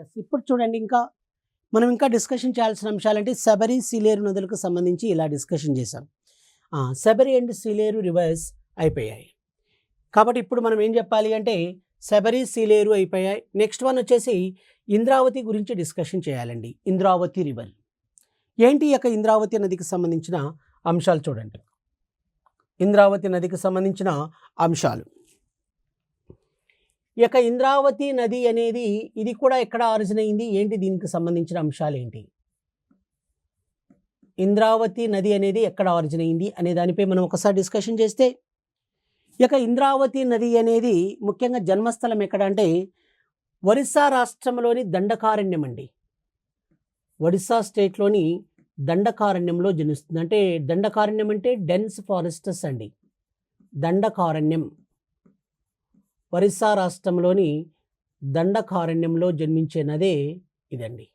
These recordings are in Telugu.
ఎస్ ఇప్పుడు చూడండి ఇంకా మనం ఇంకా డిస్కషన్ చేయాల్సిన అంశాలంటే శబరి సీలేరు నదులకు సంబంధించి ఇలా డిస్కషన్ చేశాం. శబరి అండ్ సీలేరు రివర్స్ అయిపోయాయి. కాబట్టి ఇప్పుడు మనం ఏం చెప్పాలి అంటే శబరి సీలేరు అయిపోయాయి. నెక్స్ట్ వన్ వచ్చేసి ఇంద్రావతి గురించి డిస్కషన్ చేయాలండి. ఇంద్రావతి రివర్ ఏంటి యొక్క ఇంద్రావతి నదికి సంబంధించిన అంశాలు చూడండి. ఇంద్రావతి నదికి సంబంధించిన అంశాలు. ఇక ఇంద్రావతి నది అనేది ఇది కూడా ఎక్కడ ఆరిజిన్ అయింది? ఏంటి దీనికి సంబంధించిన అంశాలు ఏంటి? ఇంద్రావతి నది అనేది ఎక్కడ ఆరిజిన్ అయింది అనే దానిపై మనం ఒకసారి డిస్కషన్ చేస్తే ఇక ఇంద్రావతి నది అనేది ముఖ్యంగా జన్మస్థలం ఎక్కడ అంటే ఒరిస్సా రాష్ట్రంలోని దండకారణ్యం అండి. ఒడిస్సా స్టేట్లోని దండకారణ్యంలో జనిస్తుంది అంటే దండకారణ్యం అంటే డెన్స్ ఫారెస్టస్ అండి. దండకారణ్యం. ఒరిస్సా రాష్ట్రంలోని దండకారణ్యంలో జన్మించే నదే ఇదండి.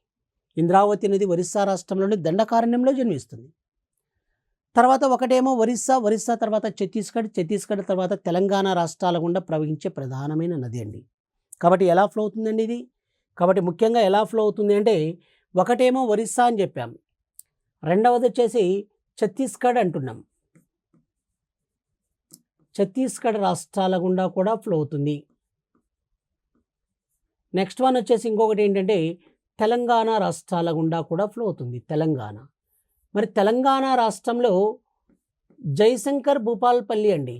ఇంద్రావతి నది ఒరిస్సా రాష్ట్రంలోని దండకారణ్యంలో జన్మిస్తుంది. తర్వాత ఒకటేమో ఒరిస్సా ఒరిస్సా తర్వాత ఛత్తీస్గఢ్ ఛత్తీస్గఢ్ తర్వాత తెలంగాణ రాష్ట్రాల గుండా ప్రవహించే ప్రధానమైన నది అండి. కాబట్టి ఎలా ఫ్లో అవుతుందండి ఇది? కాబట్టి ముఖ్యంగా ఎలా ఫ్లో అవుతుంది అంటే ఒకటేమో ఒరిస్సా అని చెప్పాం. రెండవది వచ్చేసి ఛత్తీస్గఢ్ అంటున్నాం. ఛత్తీస్గఢ్ రాష్ట్రాల గుండా కూడా ఫ్లో అవుతుంది. నెక్స్ట్ వన్ వచ్చేసి ఇంకొకటి ఏంటంటే తెలంగాణ రాష్ట్రాల గుండా కూడా ఫ్లో అవుతుంది. తెలంగాణ. మరి తెలంగాణ రాష్ట్రంలో జయశంకర్ భూపాలపల్లి అండి.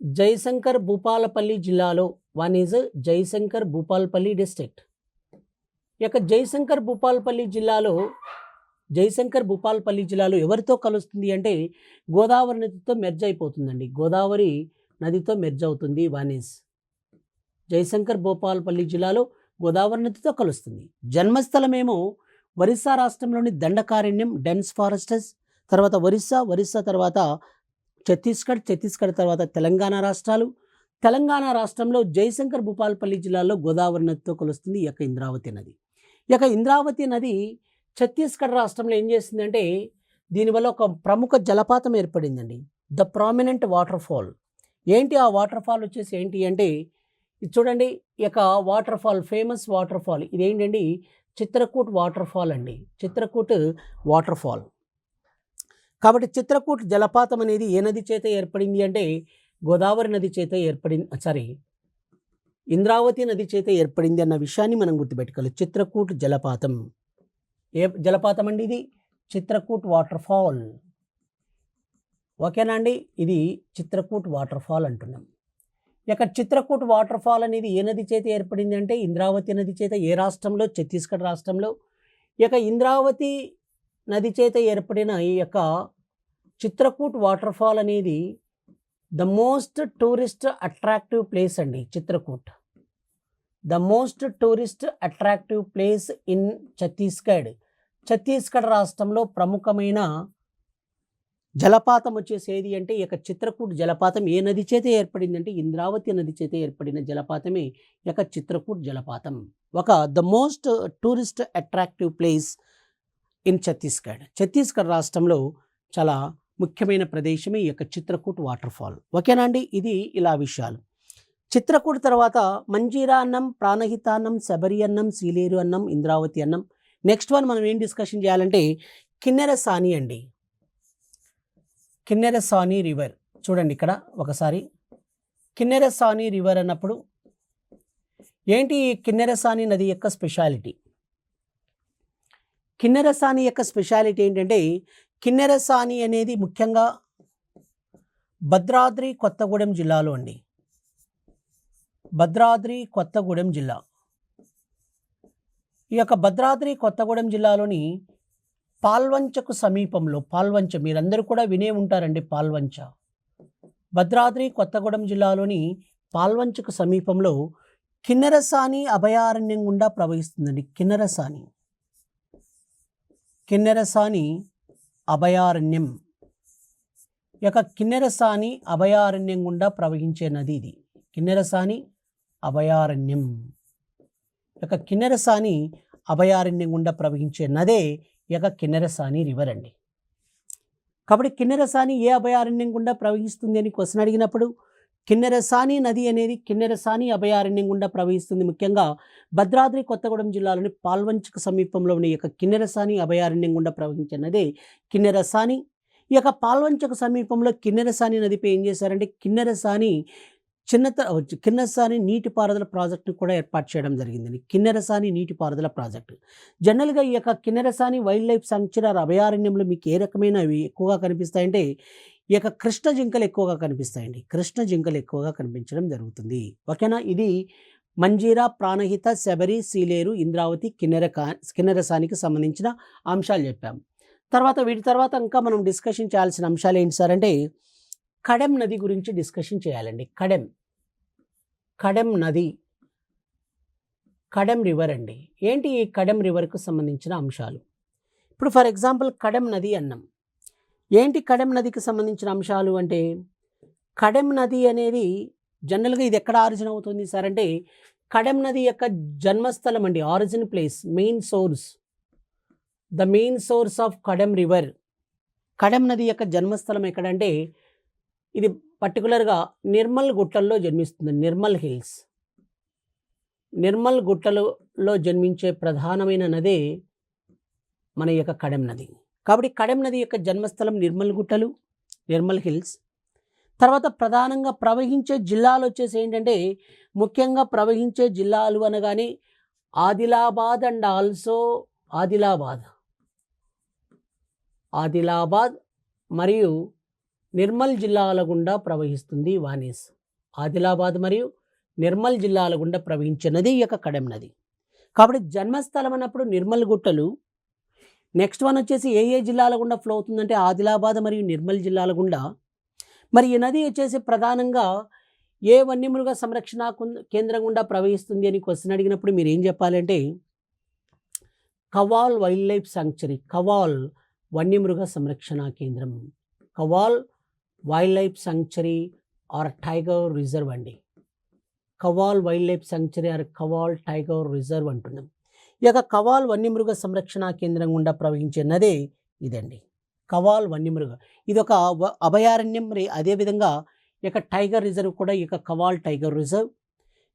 జయశంకర్ భూపాలపల్లి జిల్లాలో one is Jayashankar Bhupalpally district ఇక యొక్క జయశంకర్ భూపాలపల్లి జిల్లాలో జయశంకర్ భూపాలపల్లి జిల్లాలో ఎవరితో కలుస్తుంది అంటే గోదావరి నదితో మెర్జ్ అయిపోతుందండి. గోదావరి నదితో మెర్జ్ అవుతుంది వానేస్. జయశంకర్ భూపాలపల్లి జిల్లాలో గోదావరి నదితో కలుస్తుంది. జన్మస్థలమేమో ఒరిస్సా రాష్ట్రంలోని దండకారణ్యం డెన్స్ ఫారెస్టస్ తర్వాత ఒరిస్సా ఒరిస్సా తర్వాత ఛత్తీస్గఢ్ ఛత్తీస్గఢ్ తర్వాత తెలంగాణ రాష్ట్రాలు. తెలంగాణ రాష్ట్రంలో జయశంకర్ భూపాలపల్లి జిల్లాలో గోదావరి నదితో కలుస్తుంది ఈ యొక్క ఇంద్రావతి నది. ఈ యొక్క ఇంద్రావతి నది ఛత్తీస్గఢ్ రాష్ట్రంలో ఏం చేసిందంటే దీనివల్ల ఒక ప్రముఖ జలపాతం ఏర్పడిందండి. ద ప్రామినెంట్ వాటర్ ఫాల్ ఏంటి ఆ వాటర్ ఫాల్ వచ్చేసి ఏంటి అంటే ఇది చూడండి ఇక waterfall famous waterfall ఇది ఏంటండి? చిత్రకూట్ వాటర్ ఫాల్ అండి. చిత్రకూట్ వాటర్ ఫాల్ కాబట్టి చిత్రకూట్ జలపాతం అనేది ఏ నది చేత ఏర్పడింది అంటే గోదావరి నది చేత ఏర్పడింది సారీ ఇంద్రావతి నది చేత ఏర్పడింది అన్న విషయాన్ని మనం గుర్తుపెట్టుకోవాలి. చిత్రకూట్ జలపాతం. ఏ జలపాతం అండి ఇది? చిత్రకూట్ వాటర్ ఫాల్ ఓకేనా అండి? ఇది చిత్రకూట్ వాటర్ ఫాల్ అంటున్నాం. ఇక చిత్రకూట్ వాటర్ ఫాల్ అనేది ఏ నది చేత ఏర్పడింది అంటే ఇంద్రావతి నది చేత ఏ రాష్ట్రంలో? ఛత్తీస్గఢ్ రాష్ట్రంలో. ఈ యొక్క ఇంద్రావతి నది చేత ఏర్పడిన ఈ యొక్క చిత్రకూట్ వాటర్ ఫాల్ అనేది the most tourist attractive place అండి Chitrakoot. The most tourist attractive place in Chhattisgarh. Chhattisgarh రాష్ట్రంలో ప్రముఖమైన జలపాతం వచ్చేసి ఏది అంటే ఈ యొక్క చిత్రకూట్ జలపాతం. ఏ నది చేత ఏర్పడింది అంటే ఇంద్రావతి నది చేత ఏర్పడిన జలపాతమే ఈ యొక్క చిత్రకూట్ జలపాతం. ఒక the most tourist attractive place in Chhattisgarh. Chhattisgarh రాష్ట్రంలో చాలా ముఖ్యమైన ప్రదేశమే ఈ యొక్క చిత్రకూట్ వాటర్ ఫాల్ ఓకేనా అండి? ఇది ఇలా విషయాలు. చిత్రకూట్ తర్వాత మంజీరా అన్నం ప్రాణహితాన్నం శబరి అన్నం సీలేరు అన్నం ఇంద్రావతి అన్నం నెక్స్ట్ వన్ మనం ఏం డిస్కషన్ చేయాలంటే కిన్నెర సాని అండి. కిన్నెర సాని రివర్ చూడండి ఇక్కడ ఒకసారి. కిన్నెర సాని రివర్ అన్నప్పుడు ఏంటి కిన్నెర సాని నది యొక్క స్పెషాలిటీ కిన్నెర సాని యొక్క స్పెషాలిటీ ఏంటంటే కిన్నెర సాని అనేది ముఖ్యంగా భద్రాద్రి కొత్తగూడెం జిల్లాలో అండి. భద్రాద్రి కొత్తగూడెం జిల్లా. ఈ యొక్క భద్రాద్రి కొత్తగూడెం జిల్లాలోని పాల్వంచకు సమీపంలో పాల్వంచ మీరందరూ కూడా వినే ఉంటారండి పాల్వంచ. భద్రాద్రి కొత్తగూడెం జిల్లాలోని పాల్వంచకు సమీపంలో కిన్నెరసాని అభయారణ్యం గుండా ప్రవహిస్తుందండి కిన్నెరసాని. కిన్నెరసాని అభయారణ్యం. ఈ యొక్క కిన్నెరసాని అభయారణ్యం గుండా ప్రవహించే నది ఇది. కిన్నెరసాని అభయారణ్యం. యొక్క కిన్నెరసాని అభయారణ్యం గుండా ప్రవహించే నదే యొక్క కిన్నెరసాని రివర్ అండి. కాబట్టి కిన్నెరసాని ఏ అభయారణ్యం గుండా ప్రవహిస్తుంది అని క్వశ్చన్ అడిగినప్పుడు కిన్నెరసాని నది అనేది కిన్నెరసాని అభయారణ్యం గుండా ప్రవహిస్తుంది ముఖ్యంగా భద్రాద్రి కొత్తగూడెం జిల్లాలోని పాల్వంచుకు సమీపంలో ఉన్న యొక్క కిన్నెరసాని అభయారణ్యం గుండా ప్రవహించే నదే కిన్నెరసాని. ఈ యొక్క పాల్వంచకు సమీపంలో కిన్నెరసాని నదిపై ఏం చేశారంటే కిన్నెరసాని చిన్నత కిన్నెరసాని నీటిపారుదల ప్రాజెక్టును కూడా ఏర్పాటు చేయడం జరిగింది కిన్నెరసాని నీటిపారుదల ప్రాజెక్టు. జనరల్గా ఈ యొక్క కిన్నెరసాని వైల్డ్ లైఫ్ సంక్షర అభయారణ్యంలో మీకు ఏ రకమైనవి ఎక్కువగా కనిపిస్తాయంటే ఈ యొక్క కృష్ణ జింకలు ఎక్కువగా కనిపిస్తాయండి. కృష్ణ జింకలు ఎక్కువగా కనిపించడం జరుగుతుంది. ఓకేనా? ఇది మంజీరా ప్రాణహిత శబరి సీలేరు ఇంద్రావతి కిన్నెర కిన్నెరసానికి సంబంధించిన అంశాలు చెప్పాం తర్వాత వీటి తర్వాత ఇంకా మనం డిస్కషన్ చేయాల్సిన అంశాలు ఏంటి సార్ అంటే కడెం నది గురించి డిస్కషన్ చేయాలండి. కడెం. కడెం నది. కడెం రివర్ అండి. ఏంటి ఈ కడెం రివర్కు సంబంధించిన అంశాలు? ఇప్పుడు ఫర్ ఎగ్జాంపుల్ కడెం నది అన్నం. ఏంటి కడెం నదికి సంబంధించిన అంశాలు అంటే కడెం నది అనేది జనరల్గా ఇది ఎక్కడ ఆరిజిన్ అవుతుంది సార్ అంటే కడెం నది యొక్క జన్మస్థలం అండి origin place main source. The main source of Kadem river. Kadem నది యొక్క జన్మస్థలం ఎక్కడంటే ఇది పర్టికులర్గా నిర్మల్ గుట్టల్లో జన్మిస్తుంది. నిర్మల్ హిల్స్. నిర్మల్ గుట్టలలో జన్మించే ప్రధానమైన నదే మన యొక్క కడెం నది. కాబట్టి కడెం నది యొక్క జన్మస్థలం నిర్మల్ గుట్టలు నిర్మల్ హిల్స్. తర్వాత ప్రధానంగా ప్రవహించే జిల్లాలు వచ్చేసి ఏంటంటే ముఖ్యంగా ప్రవహించే జిల్లాలు అనగానే ఆదిలాబాద్ అండ్ ఆల్సో ఆదిలాబాద్. ఆదిలాబాద్ మరియు నిర్మల్ జిల్లాల గుండా ప్రవహిస్తుంది వానీస్. ఆదిలాబాద్ మరియు నిర్మల్ జిల్లాల గుండా ప్రవహించే నది ఈ యొక్క కడెం నది. కాబట్టి జన్మస్థలం అన్నప్పుడు నిర్మల్ గుట్టలు. నెక్స్ట్ వన్ వచ్చేసి ఏ ఏ జిల్లాల గుండా ఫ్లో అవుతుందంటే ఆదిలాబాద్ మరియు నిర్మల్ జిల్లాల గుండా. మరి ఈ నది వచ్చేసి ప్రధానంగా ఏ వన్యమృగ సంరక్షణ కేంద్రం గుండా ప్రవహిస్తుంది అని క్వశ్చన్ అడిగినప్పుడు మీరు ఏం చెప్పాలంటే Kawal wild life sanctuary Kawal వన్యమృగ సంరక్షణ కేంద్రం. Kawal wildlife sanctuary or tiger reserve అండి. Kawal wildlife sanctuary or Kawal tiger reserve అంటున్నాం. ఈ యొక్క కవాల్ వన్యమృగ సంరక్షణ కేంద్రం గుండా ప్రవహించే నదే ఇదండి. కవాల్ వన్యమృగ. ఇది ఒక వ- అభయారణ్యం మరి అదేవిధంగా ఈ యొక్క టైగర్ రిజర్వ్ కూడా ఈ యొక్క కవాల్ టైగర్ రిజర్వ్.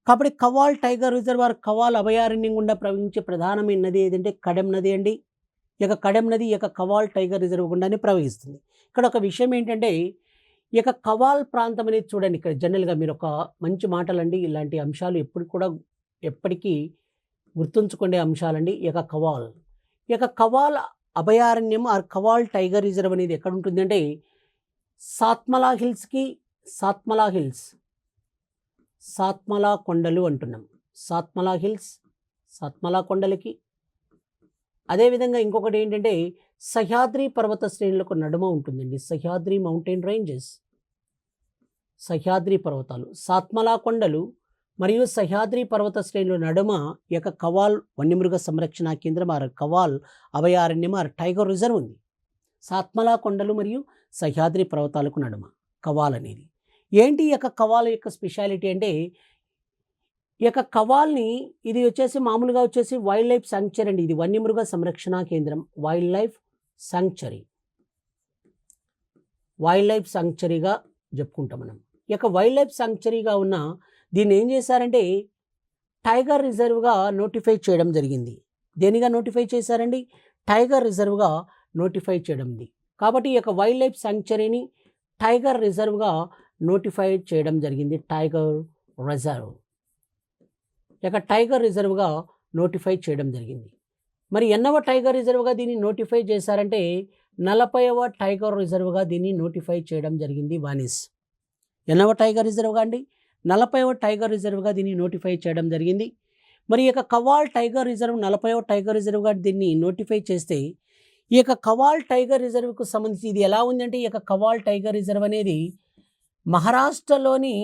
కాబట్టి Kawal tiger reserve or Kawal అభయారణ్యం గుండా ప్రవహించే ప్రధానమైన నది ఏదంటే కడెం నది అండి. ఇక కడెం నది ఇక యొక్క కవాల్ టైగర్ రిజర్వ్ గుండానే ప్రవహిస్తుంది. ఇక్కడ ఒక విషయం ఏంటంటే ఈ యొక్క కవాల్ ప్రాంతం అనేది చూడండి. ఇక్కడ జనరల్గా మీరు ఒక మంచి మాటలండి. ఇలాంటి అంశాలు ఎప్పుడు కూడా ఎప్పటికీ గుర్తుంచుకునే అంశాలండి. ఈ యొక్క కవాల్. ఇక యొక్క కవాల్ అభయారణ్యం ఆర్ కవాల్ టైగర్ రిజర్వ్ అనేది ఎక్కడ ఉంటుందంటే సాత్మలా హిల్స్కి సాత్మలా హిల్స్ సాత్మలా కొండలు అంటున్నాం. సాత్మలా హిల్స్ సాత్మలా కొండలకి. అదేవిధంగా ఇంకొకటి ఏంటంటే సహ్యాద్రి పర్వత శ్రేణులకు నడుమ ఉంటుందండి. Sahyadri mountain ranges. సహ్యాద్రి పర్వతాలు. సాత్మలా కొండలు మరియు సహ్యాద్రి పర్వత శ్రేణుల నడుమ యొక్క కవాల్ వన్యమృగ సంరక్షణ కేంద్రం ఆర్ కవాల్ అభయారణ్యం ఆర్ టైగర్ రిజర్వ్ ఉంది. సాత్మలా కొండలు మరియు సహ్యాద్రి పర్వతాలకు నడుమ కవాల్ అనేది. ఏంటి ఈ యొక్క కవాల్ యొక్క స్పెషాలిటీ అంటే ఈ యొక్క కవాల్ని ఇది వచ్చేసి మామూలుగా వచ్చేసి వైల్డ్ లైఫ్ సాంక్చర్ అండి. ఇది వన్యమృగ సంరక్షణ కేంద్రం. Wildlife sanctuary wildlife సాంక్చరీగా చెప్పుకుంటాం మనం. ఈ యొక్క వైల్డ్ లైఫ్ సాంక్చరీగా ఉన్న దీన్ని ఏం చేశారంటే టైగర్ రిజర్వ్గా నోటిఫై చేయడం జరిగింది. దేనిగా నోటిఫై చేశారండి? టైగర్ రిజర్వ్గా నోటిఫై చేయడం కాబట్టి ఈ యొక్క వైల్డ్ లైఫ్ సాంక్చరీని టైగర్ రిజర్వ్గా నోటిఫై చేయడం జరిగింది. టైగర్ రిజర్వ్ ఇక టైగర్ రిజర్వ్గా నోటిఫై చేయడం జరిగింది. మరి ఎన్నవ టైగర్ రిజర్వ్గా దీన్ని నోటిఫై చేశారంటే నలభైవ టైగర్ రిజర్వ్గా దీన్ని నోటిఫై చేయడం జరిగింది వానిస్. ఎన్నవ టైగర్ రిజర్వ్గా అండి? నలభైవ టైగర్ రిజర్వ్గా దీన్ని నోటిఫై చేయడం జరిగింది. మరి ఈ యొక్క కవాల్ టైగర్ రిజర్వ్ నలభైవ టైగర్ రిజర్వ్గా దీన్ని నోటిఫై చేస్తే ఈ యొక్క కవాల్ టైగర్ రిజర్వ్కు సంబంధించి ఇది ఎలా ఉందంటే ఈ యొక్క కవాల్ టైగర్ రిజర్వ్ అనేది మహారాష్ట్రలోని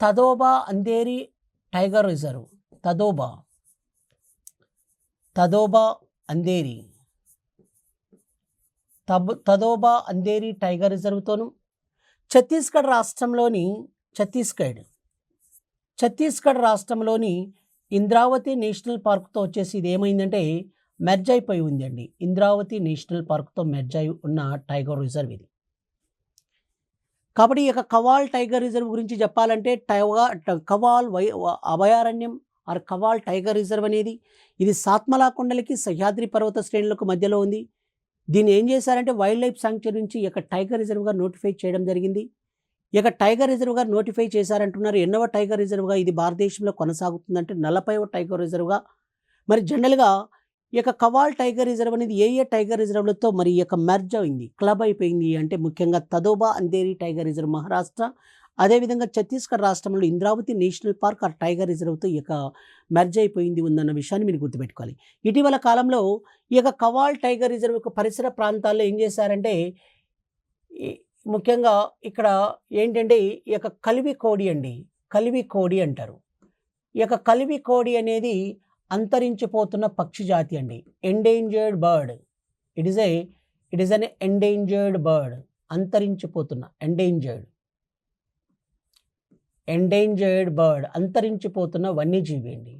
తదోబా అందేరి టైగర్ రిజర్వ్ తదోబా. తదోబా అందేరి తబ్ తదోబా అందేరి టైగర్ రిజర్వ్తోను ఛత్తీస్గఢ్ రాష్ట్రంలోని ఛత్తీస్గఢ్ ఛత్తీస్గఢ్ రాష్ట్రంలోని ఇంద్రావతి నేషనల్ పార్క్తో వచ్చేసి ఇది ఏమైందంటే మెర్జ్ అయిపోయి ఉందండి. ఇంద్రావతి నేషనల్ పార్క్తో మెర్జ్ అయి ఉన్న టైగర్ రిజర్వ్ ఇది. కాబట్టి ఈ యొక్క కవాల్ టైగర్ రిజర్వ్ గురించి చెప్పాలంటే టైగా కవాల్ వై అభయారణ్యం ఆర్ కవాల్ టైగర్ రిజర్వ్ అనేది? ఇది సాత్మలా కొండలకి సహ్యాద్రి పర్వత శ్రేణులకు మధ్యలో ఉంది. దీన్ని ఏం చేశారంటే వైల్డ్ లైఫ్ శాంక్చురీ నుంచి ఇక యొక్క టైగర్ రిజర్వ్గా నోటిఫై చేయడం జరిగింది. ఇక టైగర్ రిజర్వ్గా నోటిఫై చేశారంటున్నారు ఎన్నవ టైగర్ రిజర్వ్గా ఇది భారతదేశంలో కొనసాగుతుందంటే నలభైవ టైగర్ రిజర్వ్గా. మరి జనరల్గా ఈ యొక్క కవాల్ టైగర్ రిజర్వ్ అనేది ఏ ఏ టైగర్ రిజర్వ్లతో మరి ఈ యొక్క మెర్జ్ అయింది క్లబ్ అయిపోయింది అంటే ముఖ్యంగా తదోబా అందేరి టైగర్ రిజర్వ్ మహారాష్ట్ర అదేవిధంగా ఛత్తీస్గఢ్ రాష్ట్రంలో ఇంద్రావతి నేషనల్ పార్క్ ఆ టైగర్ రిజర్వ్తో ఈ యొక్క మెర్జ్ అయిపోయింది ఉందన్న విషయాన్ని మీరు గుర్తుపెట్టుకోవాలి. ఇటీవల కాలంలో ఈ యొక్క కవాల్ టైగర్ రిజర్వ్ యొక్క పరిసర ప్రాంతాల్లో ఏం చేశారంటే ముఖ్యంగా ఇక్కడ ఏంటంటే ఈ యొక్క కలివి కోడి అండి కలివి కోడి అంటారు. ఈ యొక్క కలివి కోడి అనేది అంతరించిపోతున్న పక్షి జాతి అండి. Endangered bird. It is a it is an endangered bird. అంతరించిపోతున్న ఎండేంజర్డ్. ఎండేంజర్డ్ బర్డ్ అంతరించిపోతున్న వన్యజీవి అండి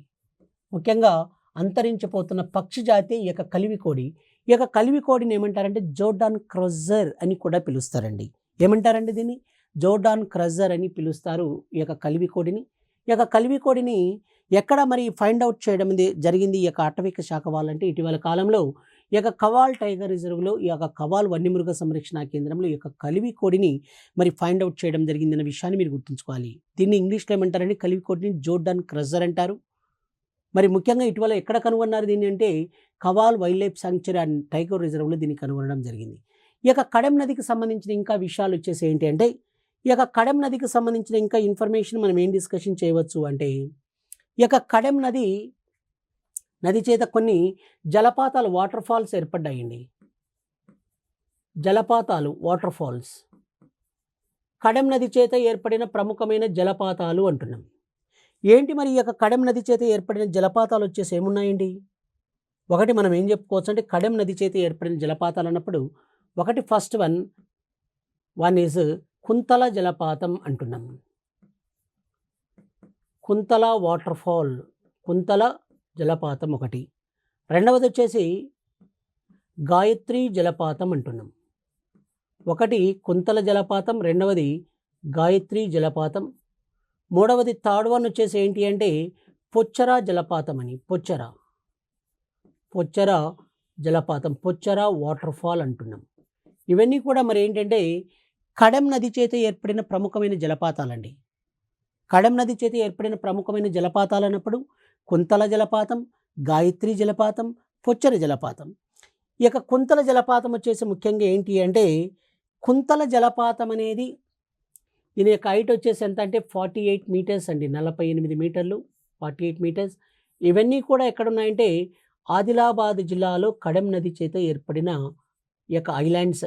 ముఖ్యంగా అంతరించిపోతున్న పక్షి జాతి ఈ యొక్క కలివికోడి. ఈ యొక్క కలివికోడిని ఏమంటారంటే జోర్డాన్ క్రజర్ అని కూడా పిలుస్తారండి. ఏమంటారండి దీన్ని? జోర్డాన్ క్రజర్ అని పిలుస్తారు ఈ యొక్క కలివికోడిని. ఈ యొక్క కలివికోడిని ఎక్కడ మరి ఫైండ్ అవుట్ చేయడం జరిగింది ఈ యొక్క అటవిక శాఖ వాళ్ళంటే ఇటీవల కాలంలో ఈ యొక్క కవాల్ టైగర్ రిజర్వ్లో ఈ యొక్క కవాల్ వన్యమృగ సంరక్షణ కేంద్రంలో ఈ యొక్క కలివి కోడిని మరి ఫైండ్ అవుట్ చేయడం జరిగిందన్న విషయాన్ని మీరు గుర్తుంచుకోవాలి. దీన్ని ఇంగ్లీష్లో ఏమంటారంటే కలివి కోడిని జోర్డాన్ క్రజర్ అంటారు. మరి ముఖ్యంగా ఇటీవల ఎక్కడ కనుగొన్నారు దీన్ని అంటే Kawal wildlife sanctuary and tiger రిజర్వ్లో దీన్ని కనుగొనడం జరిగింది. ఈ యొక్క కడెం నదికి సంబంధించిన ఇంకా విషయాలు వచ్చేసి ఏంటి అంటే ఈ యొక్క కడెం నదికి సంబంధించిన ఇంకా ఇన్ఫర్మేషన్ మనం ఏం డిస్కషన్ చేయవచ్చు అంటే ఈ యొక్క కడెం నది నది చేత కొన్ని జలపాతాలు వాటర్ ఫాల్స్ ఏర్పడ్డాయండి. జలపాతాలు వాటర్ ఫాల్స్. కడెం నది చేత ఏర్పడిన ప్రముఖమైన జలపాతాలు అంటున్నాం. ఏంటి మరి ఈ యొక్క కడెం నది చేత ఏర్పడిన జలపాతాలు వచ్చేసి ఏమున్నాయండి? ఒకటి మనం ఏం చెప్పుకోవచ్చు అంటే కడెం నది చేత ఏర్పడిన జలపాతాలు అన్నప్పుడు ఒకటి first one one is Kuntala జలపాతం అంటున్నాం. కుంతల వాటర్ ఫాల్ కుంతల జలపాతం ఒకటి. రెండవది వచ్చేసి గాయత్రి జలపాతం అంటున్నాం. ఒకటి కుంతల జలపాతం రెండవది గాయత్రి జలపాతం మూడవది థర్డ్ వన్ వచ్చేసి ఏంటి అంటే పొచ్చరా జలపాతం అని పొచ్చరా. పొచ్చరా జలపాతం పొచ్చరా వాటర్ ఫాల్ అంటున్నాం. ఇవన్నీ కూడా మరి ఏంటంటే కడెం నది చేత ఏర్పడిన ప్రముఖమైన జలపాతాలండి. కడెం నది చేత ఏర్పడిన ప్రముఖమైన జలపాతాలు అన్నప్పుడు కుంతల జలపాతం గాయత్రి జలపాతం పొచ్చర జలపాతం. ఈ యొక్క కుంతల జలపాతం వచ్చేసి ముఖ్యంగా ఏంటి అంటే కుంతల జలపాతం అనేది దీని యొక్క హైట్ వచ్చేసి ఎంత అంటే ఫార్టీ ఎయిట్ మీటర్స్ అండి నలభై ఎనిమిది మీటర్లు ఫార్టీ ఎయిట్ మీటర్స్. ఇవన్నీ కూడా ఎక్కడున్నాయంటే ఆదిలాబాద్ జిల్లాలో కడెం నది చేత ఏర్పడిన ఈ యొక్క ఐలాండ్స్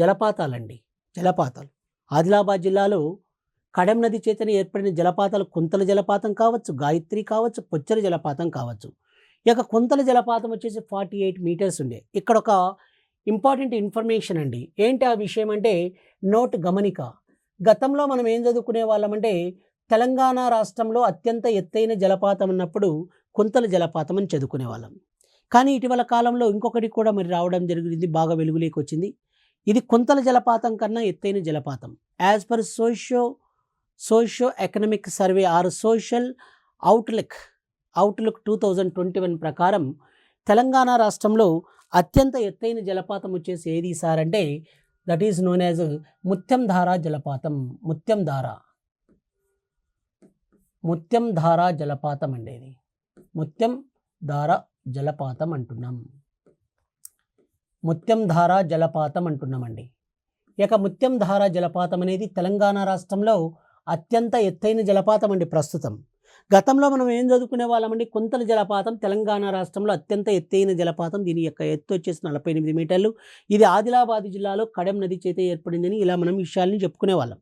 జలపాతాలండి. జలపాతాలు. ఆదిలాబాద్ జిల్లాలో కడెం నది చేతన ఏర్పడిన జలపాతాలు కుంతల జలపాతం కావచ్చు గాయత్రి కావచ్చు పొచ్చల జలపాతం కావచ్చు. ఇక కుంతల జలపాతం వచ్చేసి ఫార్టీ ఎయిట్ మీటర్స్ ఉండే. ఇక్కడ ఒక ఇంపార్టెంట్ ఇన్ఫర్మేషన్ అండి. ఏంటి ఆ విషయం అంటే నోట్ గమనిక. గతంలో మనం ఏం చదువుకునే వాళ్ళమంటే తెలంగాణ రాష్ట్రంలో అత్యంత ఎత్తైన జలపాతం అన్నప్పుడు కుంతల జలపాతం అని చదువుకునే వాళ్ళం. కానీ ఇటీవల కాలంలో ఇంకొకటి కూడా మరి రావడం జరిగింది బాగా వెలుగులోకి వచ్చింది. ఇది కుంతల జలపాతం కన్నా ఎత్తైన జలపాతం. As per socio socio economic survey or social outlook outlook two thousand twenty one ప్రకారం తెలంగాణ రాష్ట్రంలో అత్యంత ఎత్తైన జలపాతం వచ్చేసి ఏది సార్ అంటే that is known as Muthyamdhara జలపాతం ముత్యంధార. ముత్యంధార జలపాతం అండి ఇది. ముత్యం ధార జలపాతం అంటున్నాం. ముత్యంధార జలపాతం అంటున్నామండి ఇక ముత్యంధార జలపాతం అనేది తెలంగాణ రాష్ట్రంలో అత్యంత ఎత్తైన జలపాతం అండి ప్రస్తుతం. గతంలో మనం ఏం చదువుకునే వాళ్ళమండి కుంతల జలపాతం తెలంగాణ రాష్ట్రంలో అత్యంత ఎత్తైన జలపాతం. దీని యొక్క ఎత్తు వచ్చేసి నలభై ఎనిమిది మీటర్లు. ఇది ఆదిలాబాద్ జిల్లాలో కడెం నది చేత ఏర్పడిందని ఇలా మనం విషయాల్ని చెప్పుకునే వాళ్ళం.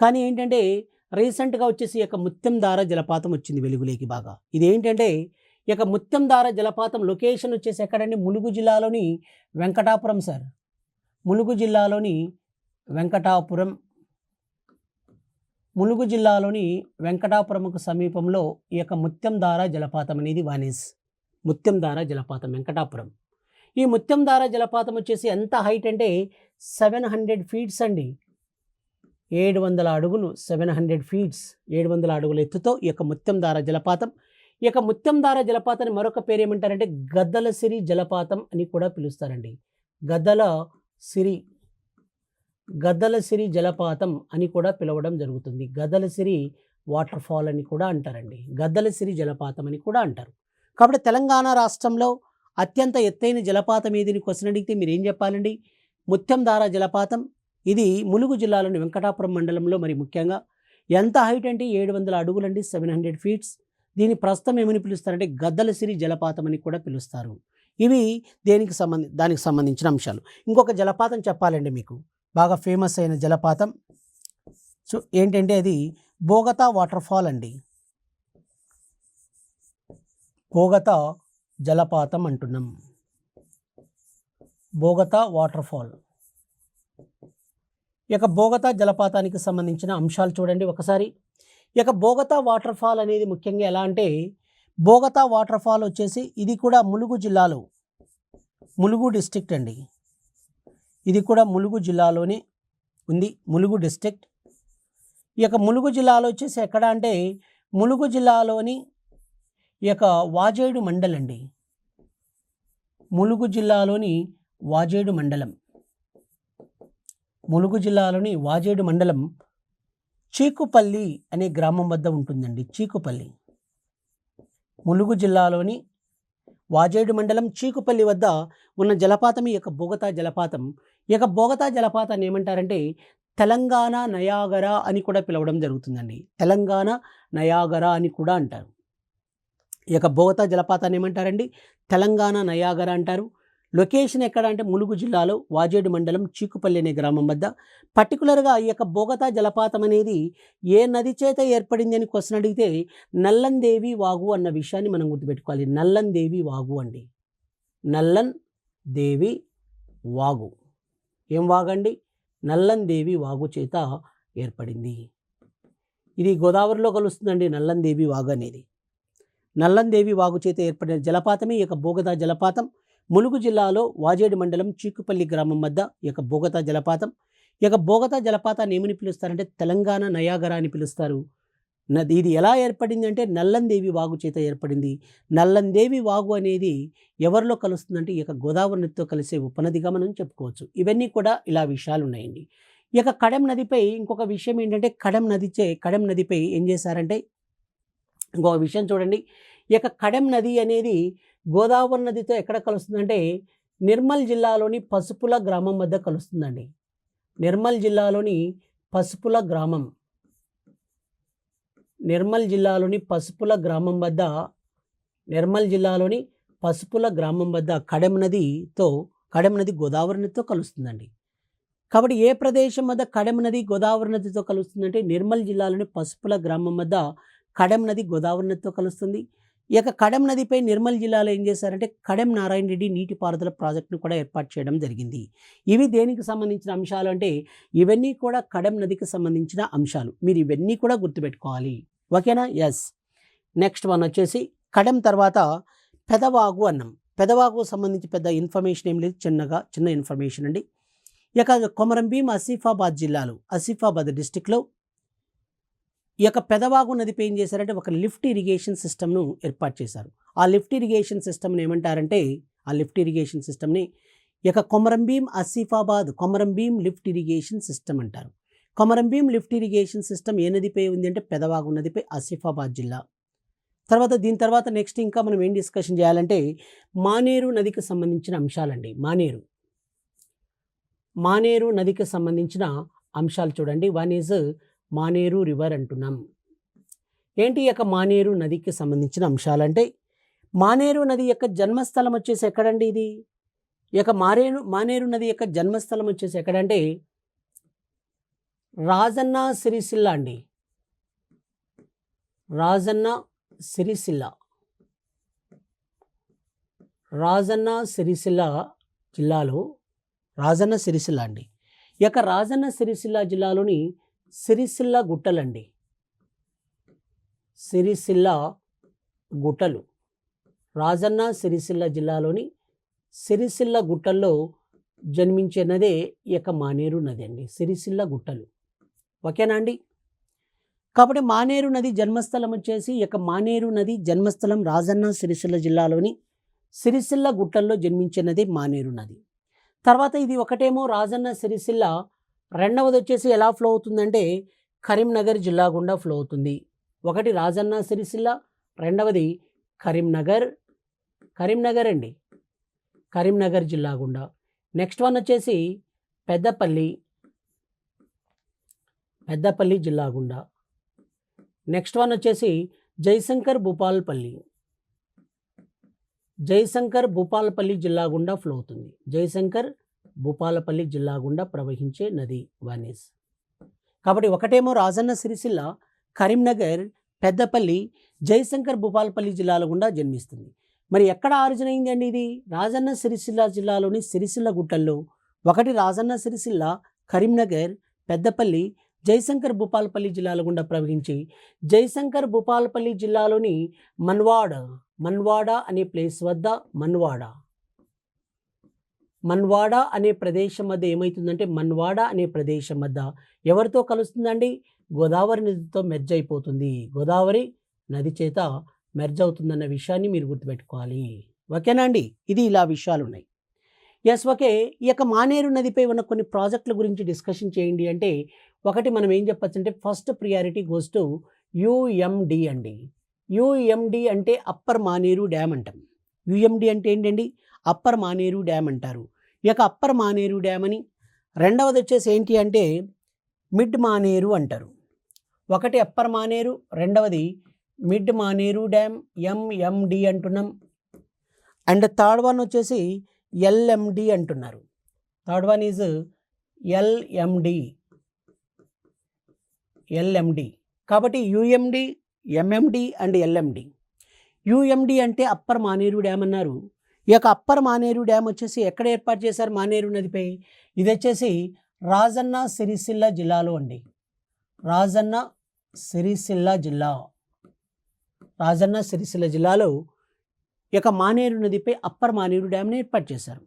కానీ ఏంటంటే రీసెంట్గా వచ్చేసి యొక్క ముత్యంధార జలపాతం వచ్చింది వెలుగులేకి బాగా. ఇది ఏంటంటే ఈ యొక్క జలపాతం లొకేషన్ వచ్చేసి ఎక్కడండి? ములుగు జిల్లాలోని వెంకటాపురం సార్. ములుగు జిల్లాలోని వెంకటాపురం ములుగు జిల్లాలోని వెంకటాపురంకు సమీపంలో ఈ యొక్క ముత్యంధార జలపాతం అనేది వానిస్. ముత్యం దార జలపాతం వెంకటాపురం. ఈ ముత్యంధార జలపాతం వచ్చేసి ఎంత హైట్ అంటే సెవెన్ హండ్రెడ్ ఫీట్స్ అండి. ఏడు వందల అడుగులు సెవెన్ హండ్రెడ్ ఫీట్స్ ఏడు వందల అడుగుల ఎత్తుతో ఈ యొక్క ముత్యంధార జలపాతం. ఈ యొక్క ముత్యంధార జలపాతాన్ని మరొక పేరు ఏమంటారంటే గద్దల సిరి జలపాతం అని కూడా పిలుస్తారండి. గద్దల సిరి గద్దల సిరి జలపాతం అని కూడా పిలవడం జరుగుతుంది. గద్దలసిరి వాటర్ ఫాల్ అని కూడా అంటారండి. గద్దల సిరి జలపాతం అని కూడా అంటారు. కాబట్టి తెలంగాణ రాష్ట్రంలో అత్యంత ఎత్తైన జలపాతం ఏది క్వశ్చన్ అడిగితే మీరు ఏం చెప్పాలండి ముత్యంధార జలపాతం. ఇది ములుగు జిల్లాలోని వెంకటాపురం మండలంలో మరి ముఖ్యంగా. ఎంత హైట్ అంటే ఏడు వందల అడుగులండి సెవెన్ హండ్రెడ్ ఫీట్స్. దీని ప్రస్తుతం ఏమని పిలుస్తారంటే గద్దల సిరి జలపాతం అని కూడా పిలుస్తారు. ఇవి దేనికి సంబంధి దానికి సంబంధించిన అంశాలు. ఇంకొక జలపాతం చెప్పాలండి మీకు. బాగా ఫేమస్ అయిన జలపాతం. సో ఏంటంటే అది బోగతా వాటర్ ఫాల్ అండి. బోగతా జలపాతం అంటున్నాం. బోగతా వాటర్ ఫాల్ బోగతా జలపాతానికి సంబంధించిన అంశాలు చూడండి ఒకసారి. ఇక బోగతా వాటర్ ఫాల్ అనేది ముఖ్యంగా ఎలా అంటే బోగతా వాటర్ ఫాల్ వచ్చేసి ఇది కూడా ములుగు జిల్లాలో ములుగు డిస్టిక్ట్ అండి. ఇది కూడా ములుగు జిల్లాలోనే ఉంది ములుగు డిస్ట్రిక్ట్. ఈ యొక్క ములుగు జిల్లాలో వచ్చేసి ఎక్కడ అంటే ములుగు జిల్లాలోని ఈ యొక్క వాజేడు మండలం అండి. ములుగు జిల్లాలోని వాజేడు మండలం. ములుగు జిల్లాలోని వాజేడు మండలం చీకుపల్లి అనే గ్రామం వద్ద ఉంటుందండి చీకుపల్లి. ములుగు జిల్లాలోని వాజేడు మండలం చీకుపల్లి వద్ద ఉన్న జలపాతం ఈ యొక్క బోగతా జలపాతం ఈ యొక్క బోగతా జలపాతాన్ని ఏమంటారంటే తెలంగాణ నయాగర అని కూడా పిలవడం జరుగుతుందండి. తెలంగాణ నయాగర అని కూడా అంటారు. ఈ యొక్క బోగతా జలపాతాన్ని ఏమంటారండి? తెలంగాణ నయాగర అంటారు. లొకేషన్ ఎక్కడ అంటే ములుగు జిల్లాలో వాజేడు మండలం చీకుపల్లి అనే గ్రామం వద్ద. పర్టికులర్గా ఈ యొక్క బోగతా జలపాతం అనేది ఏ నది చేత ఏర్పడింది అని క్వశ్చన్ అడిగితే నల్లందేవి వాగు అన్న విషయాన్ని మనం గుర్తుపెట్టుకోవాలి. నల్లందేవి వాగు అండి. నల్లన్ దేవి వాగు. ఏం వాగండి? నల్లందేవి వాగు చేత ఏర్పడింది. ఇది గోదావరిలో కలుస్తుందండి నల్లందేవి వాగు అనేది. నల్లందేవి వాగు చేత ఏర్పడిన జలపాతమే ఈ యొక్క బోగదా జలపాతం. ములుగు జిల్లాలో వాజేడు మండలం చీకుపల్లి గ్రామం వద్ద యొక్క బోగతా జలపాతం. ఇక యొక్క బోగతా జలపాతాన్ని ఏమని పిలుస్తారంటే తెలంగాణ నయాగర అని పిలుస్తారు. నది ఇది ఎలా ఏర్పడింది అంటే నల్లందేవి వాగు చేత ఏర్పడింది. నల్లందేవి వాగు అనేది ఎవరిలో కలుస్తుందంటే ఈ యొక్క గోదావరి నదితో కలిసే ఉపనదిగా మనం చెప్పుకోవచ్చు. ఇవన్నీ కూడా ఇలా విషయాలు ఉన్నాయండి ఇక కడెం నదిపై ఇంకొక విషయం ఏంటంటే కడెం నదిచే కడెం నదిపై ఏం చేశారంటే ఇంకొక విషయం చూడండి. ఇక కడెం నది అనేది గోదావరి నదితో ఎక్కడ కలుస్తుందంటే నిర్మల్ జిల్లాలోని పసుపుల గ్రామం వద్ద కలుస్తుందండి. నిర్మల్ జిల్లాలోని పసుపుల గ్రామం. నిర్మల్ జిల్లాలోని పసుపుల గ్రామం వద్ద నిర్మల్ జిల్లాలోని పసుపుల గ్రామం వద్ద కడెం నదితో కడెం నది గోదావరి నదితో కలుస్తుందండి. కాబట్టి ఏ ప్రదేశం వద్ద కడెం నది గోదావరి నదితో కలుస్తుందంటే నిర్మల్ జిల్లాలోని పసుపుల గ్రామం వద్ద కడెం నది గోదావరి నదితో కలుస్తుంది. ఇక కడెం నదిపై నిర్మల్ జిల్లాలో ఏం చేశారంటే కడెం నారాయణ రెడ్డి నీటిపారుదల ప్రాజెక్టును కూడా ఏర్పాటు చేయడం జరిగింది. ఇవి దేనికి సంబంధించిన అంశాలు అంటే ఇవన్నీ కూడా కడెం నదికి సంబంధించిన అంశాలు. మీరు ఇవన్నీ కూడా గుర్తుపెట్టుకోవాలి. ఓకేనా? ఎస్ నెక్స్ట్ వన్ వచ్చేసి కడెం తర్వాత పెదవాగు అన్నం. పెదవాగు సంబంధించి పెద్ద ఇన్ఫర్మేషన్ ఏం లేదు. చిన్నగా చిన్న ఇన్ఫర్మేషన్ అండి. ఇక కొమరం భీం ఆసిఫాబాద్ జిల్లాలో ఆసిఫాబాద్ డిస్టిక్లో ఈ యొక్క పెదవాగు నదిపై ఏం చేశారంటే ఒక లిఫ్ట్ ఇరిగేషన్ సిస్టమ్ను ఏర్పాటు చేశారు. ఆ లిఫ్ట్ ఇరిగేషన్ సిస్టమ్ని ఏమంటారంటే ఆ లిఫ్ట్ ఇరిగేషన్ సిస్టమ్ని ఈ యొక్క Komaram Bheem Asifabad Asifabad lift irrigation system అంటారు. కొమరంభీం లిఫ్ట్ ఇరిగేషన్ సిస్టమ్ ఏ నదిపై ఉంది అంటే పెదవాగు నదిపై ఆసిఫాబాద్ జిల్లా. తర్వాత దీని తర్వాత నెక్స్ట్ ఇంకా మనం ఏం డిస్కషన్ చేయాలంటే మానేరు నదికి సంబంధించిన అంశాలండి. మానేరు. మానేరు నదికి సంబంధించిన అంశాలు చూడండి. వన్ ఈజ్ మానేరు రివర్ అంటున్నాం. ఏంటి ఈ యొక్క మానేరు నదికి సంబంధించిన అంశాలంటే మానేరు నది యొక్క జన్మస్థలం వచ్చేసి ఎక్కడండి ఇది? ఈ యొక్క మారేరు మానేరు నది యొక్క జన్మస్థలం వచ్చేసి ఎక్కడంటే రాజన్న సిరిసిల్ల అండి. రాజన్న సిరిసిల్ల. రాజన్న సిరిసిల్ల జిల్లాలో రాజన్న సిరిసిల్ల అండి. ఈ యొక్క రాజన్న సిరిసిల్ల జిల్లాలోని సిరిసిల్ల గుట్టలండి. సిరిసిల్ల గుట్టలు. రాజన్న సిరిసిల్ల జిల్లాలోని సిరిసిల్ల గుట్టల్లో జన్మించినదే ఈ యొక్క మానేరు నది అండి. సిరిసిల్ల గుట్టలు. ఓకేనా అండి? కాబట్టి మానేరు నది జన్మస్థలం వచ్చేసి ఈ యొక్క మానేరు నది జన్మస్థలం రాజన్న సిరిసిల్ల జిల్లాలోని సిరిసిల్ల గుట్టల్లో జన్మించినది మానేరు నది. తర్వాత ఇది ఒకటేమో రాజన్న సిరిసిల్ల రెండవది వచ్చేసి ఎలా ఫ్లో అవుతుందంటే కరీంనగర్ జిల్లా గుండా ఫ్లో అవుతుంది ఒకటి రాజన్న సిరిసిల్ల రెండవది కరీంనగర్ కరీంనగర్ అండి. కరీంనగర్ జిల్లా గుండా. నెక్స్ట్ వన్ వచ్చేసి పెద్దపల్లి పెద్దపల్లి జిల్లా గుండా. నెక్స్ట్ వన్ వచ్చేసి జయశంకర్ భూపాల్పల్లి. జయశంకర్ భూపాల్పల్లి జిల్లా గుండా ఫ్లో అవుతుంది జయశంకర్ భూపాలపల్లి జిల్లా గుండా ప్రవహించే నది వానేస్. కాబట్టి ఒకటేమో రాజన్న సిరిసిల్ల కరీంనగర్ పెద్దపల్లి జయశంకర్ భూపాలపల్లి జిల్లాల గుండా జన్మిస్తుంది. మరి ఎక్కడ ఆరిజిన్ అయింది అండి ఇది? రాజన్న సిరిసిల్ల జిల్లాలోని సిరిసిల్ల గుట్టల్లో ఒకటి రాజన్న సిరిసిల్ల కరీంనగర్ పెద్దపల్లి జయశంకర్ భూపాలపల్లి జిల్లాల గుండా ప్రవహించి జయశంకర్ భూపాలపల్లి జిల్లాలోని మన్వాడ మన్వాడ అనే ప్లేస్ వద్ద మన్వాడ. మన్వాడ అనే ప్రదేశం మధ్య ఏమవుతుందంటే మన్వాడ అనే ప్రదేశం మధ్య ఎవరితో కలుస్తుందండి? గోదావరి నదితో మెర్జ్ అయిపోతుంది. గోదావరి నది చేత మెర్జ్ అవుతుందన్న విషయాన్ని మీరు గుర్తుపెట్టుకోవాలి. ఓకేనా అండి? ఇది ఇలా విషయాలు ఉన్నాయి ఎస్ ఓకే. ఈ యొక్క మానేరు నదిపై ఉన్న కొన్ని ప్రాజెక్టుల గురించి డిస్కషన్ చేయండి అంటే ఒకటి మనం ఏం చెప్పచ్చు అంటే first priority goes to UMD అండి. యుఎండి అంటే అప్పర్ మానేరు డ్యామ్ అంటాం. యుఎండి అంటే ఏంటండి? అప్పర్ మానేరు డ్యామ్ అంటారు. ఈ యొక్క అప్పర్ మానేరు డ్యామ్ అని రెండవది వచ్చేసి ఏంటి అంటే మిడ్ మానేరు అంటారు. ఒకటి అప్పర్ మానేరు రెండవది మిడ్ మానేరు డ్యామ్ ఎంఎండి అంటున్నాం. అండ్ థర్డ్ వన్ వచ్చేసి ఎల్ఎండి అంటున్నారు. Third one is LMD. LMD. కాబట్టి UMD MMD and LMD. UMD అంటే అప్పర్ మానేరు డ్యామ్ అన్నారు. ఈ యొక్క అప్పర్ మానేరు డ్యామ్ వచ్చేసి ఎక్కడ ఏర్పాటు చేశారు? మానేరు నదిపై. ఇది వచ్చేసి రాజన్న సిరిసిల్ల జిల్లాలో అండి. రాజన్న సిరిసిల్ల జిల్లా. రాజన్న సిరిసిల్ల జిల్లాలో ఈ యొక్క మానేరు నదిపై అప్పర్ మానేరు డ్యామ్ని ఏర్పాటు చేశారు.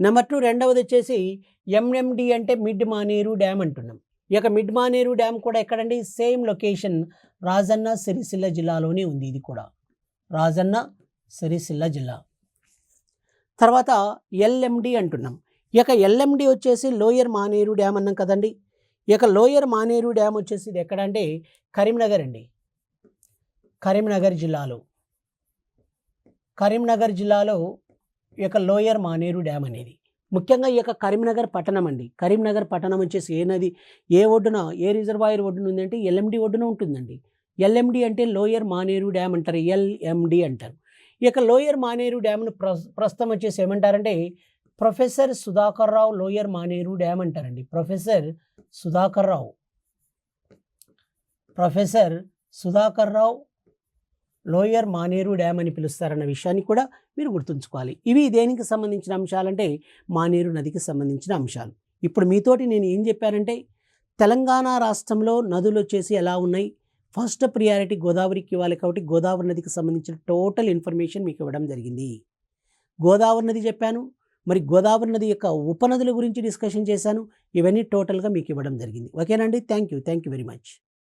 నెంబర్ టూ రెండవది వచ్చేసి ఎంఎండి అంటే మిడ్ మానేరు డ్యామ్ అంటున్నాం. ఈ యొక్క మిడ్ మానేరు డ్యామ్ కూడా ఎక్కడండి? సేమ్ లొకేషన్ రాజన్న సిరిసిల్ల జిల్లాలోనే ఉంది ఇది కూడా. రాజన్న సిరిసిల్ల జిల్లా. తర్వాత ఎల్ఎండి అంటున్నాం. ఇక ఎల్ఎండి వచ్చేసి లోయర్ మానేరు డ్యామ్ అన్నాం కదండి. ఇక లోయర్ మానేరు డ్యామ్ వచ్చేసి ఇది ఎక్కడ అంటే కరీంనగర్ అండి. కరీంనగర్ జిల్లాలో. కరీంనగర్ జిల్లాలో ఈ యొక్క లోయర్ మానేరు డ్యామ్ అనేది. ముఖ్యంగా ఈ యొక్క కరీంనగర్ పట్టణం అండి. కరీంనగర్ పట్టణం వచ్చేసి ఏ నది ఏ ఒడ్డున ఏ రిజర్వాయర్ ఒడ్డున ఉందంటే ఎల్ఎండి ఒడ్డున ఉంటుందండి. ఎల్ఎండి అంటే లోయర్ మానేరు డ్యామ్ అంటారు. ఎల్ఎండి అంటారు. ఇక లోయర్ మానేరు డ్యామ్ను ప్ర ప్రస్తుతం వచ్చేసి ఏమంటారంటే professor Sudhakar Rao lower Maneru dam అంటారండి. Professor Sudhakar Rao. Professor Sudhakar Rao lower Maneru dam అని పిలుస్తారన్న విషయాన్ని కూడా మీరు గుర్తుంచుకోవాలి. ఇవి దేనికి సంబంధించిన అంశాలంటే మానేరు నదికి సంబంధించిన అంశాలు. ఇప్పుడు మీతోటి నేను ఏం చెప్పానంటే తెలంగాణ రాష్ట్రంలో నదులు వచ్చేసి ఎలా ఉన్నాయి? ఫస్ట్ ప్రియారిటీ గోదావరికి ఇవ్వాలి కాబట్టి గోదావరి నదికి సంబంధించిన టోటల్ ఇన్ఫర్మేషన్ మీకు ఇవ్వడం జరిగింది. గోదావరి నది చెప్పాను మరి గోదావరి నది యొక్క ఉపనదుల గురించి డిస్కషన్ చేశాను ఇవన్నీ టోటల్గా మీకు ఇవ్వడం జరిగింది. ఓకేనండి thank you thank you very much.